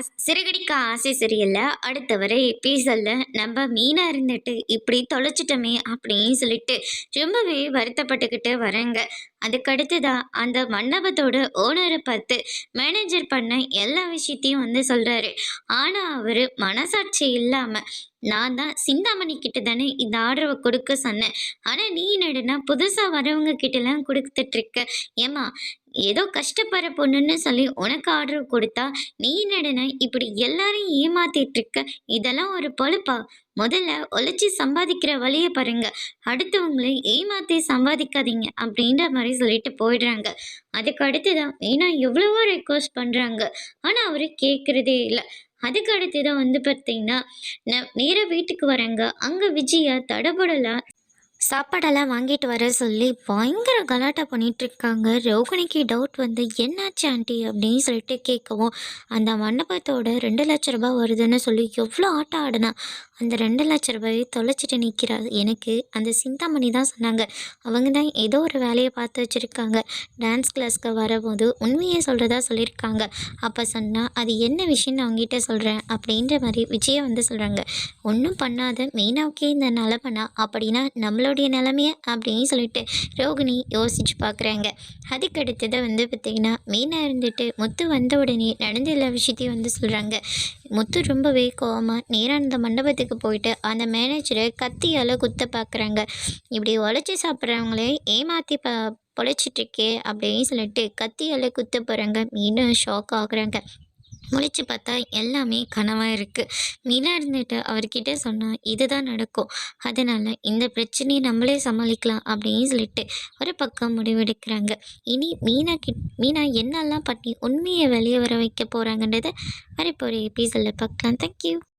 சிறுகடிக்க ஆசை சரியில்லை. அடுத்த வரை எபிசோடில் நம்ம மீனாக இருந்துட்டு இப்படி தொலைச்சிட்டோமே அப்படின்னு சொல்லிட்டு ரொம்பவே வருத்தப்பட்டுக்கிட்டு வரேங்க அதுக்கடுத்துதான் அந்த மண்டபத்தோட ஓனரை பார்த்து மேனேஜர் பண்ண எல்லா விஷயத்தையும் வந்து சொல்கிறாரு ஆனால் அவர் மனசாட்சி இல்லாமல் நான் தான் சிந்தாமணி கிட்ட தானே இந்த ஆர்டரை கொடுக்க சொன்னேன். ஆனால் நீ என்னடனா புதுசாக வரவங்க கிட்டலாம் கொடுத்துட்ருக்க? ஏமா ஏதோ கஷ்டப்படுற பொண்ணுன்னு சொல்லி உனக்கு ஆர்டர் கொடுத்தா நீ என்னடனா இப்படி எல்லாரையும் ஏமாத்திட்டு இருக்க இதெல்லாம் ஒரு பொழப்பா? முதல்ல உழைச்சி சம்பாதிக்கிற வழியை பாருங்க. அடுத்தவங்களை ஏமாத்தி சம்பாதிக்காதீங்க அப்படின்ற மாதிரி சொல்லிட்டு போயிடுறாங்க. அதுக்கு அடுத்து தான் மெயினாக எவ்வளவோ ரெக்வஸ்ட் பண்ணுறாங்க ஆனால் அவர் கேட்குறதே இல்லை. அதுக்கு அடுத்து தான் வந்து பார்த்தீங்கன்னா நான் நேராக வீட்டுக்கு வரேங்க அங்கே விஜயா தடபடலாக சாப்பாடெல்லாம் வாங்கிட்டு வர சொல்லி பயங்கர கலாட்டா பண்ணிட்டு இருக்காங்க ரோகிணிக்கு டவுட் வந்து என்னாச்சு ஆண்டி அப்படின்னு சொல்லிட்டு கேட்கவும் அந்த மண்டபத்தோட ரெண்டு லட்ச ரூபாய் வருதுன்னு சொல்லி எவ்வளோ ஆட்டம் ஆடினா? அந்த ரெண்டு லட்ச ரூபாயை தொலைச்சிட்டு நிற்கிறா எனக்கு அந்த சிந்தாமணி தான் சொன்னாங்க. அவங்க தான் ஏதோ ஒரு வேலையை பார்த்து வச்சுருக்காங்க. டான்ஸ் கிளாஸ்க்கு வரும்போது உண்மையை சொல்கிறதா சொல்லியிருக்காங்க. அப்போ சொன்னால் அது என்ன விஷயம்னு அவங்ககிட்ட சொல்கிறேன் அப்படின்ற மாதிரி விஜயை வந்து சொல்கிறாங்க ஒன்றும் பண்ணாத மெயினாக்கே இந்த நிலமனா அப்படின்னா நம்மளுடைய நிலமைய அப்படின்னு சொல்லிட்டு ரோகிணி யோசிச்சு பார்க்குறாங்க அதுக்கு அடுத்தது வந்து பார்த்திங்கன்னா மீனாக இருந்துட்டு முத்து வந்த உடனே நடந்த எல்லா விஷயத்தையும் வந்து சொல்கிறாங்க முத்து ரொம்பவே கோவமாக நேராக அந்த மண்டபத்துக்கு போயிட்டு அந்த மேனேஜரை கத்தியால் குத்த பார்க்குறாங்க இப்படி உழைச்சி சாப்பிட்றவங்களே ஏமாற்றி ப பொழைச்சிட்ருக்கே அப்படின்னு சொல்லிட்டு கத்தியால் குத்த போகிறாங்க மீனும் ஷாக் ஆகுறாங்க. முழிச்சு பார்த்தா எல்லாமே கனவாக இருக்குது மீனாக இருந்துட்டு அவர்கிட்ட சொன்னால் இதுதான் நடக்கும். அதனால் இந்த பிரச்சனையை நம்மளே சமாளிக்கலாம் அப்படின்னு சொல்லிட்டு ஒரு பக்கம் முடிவெடுக்கிறாங்க. இனி மீனா கிட் மீனா என்னெல்லாம் பண்ணி உண்மையை வெளியே வர வைக்க போகிறாங்கன்றதை வரப்போகிற எபிசோடில் பார்க்கலாம். தேங்க்யூ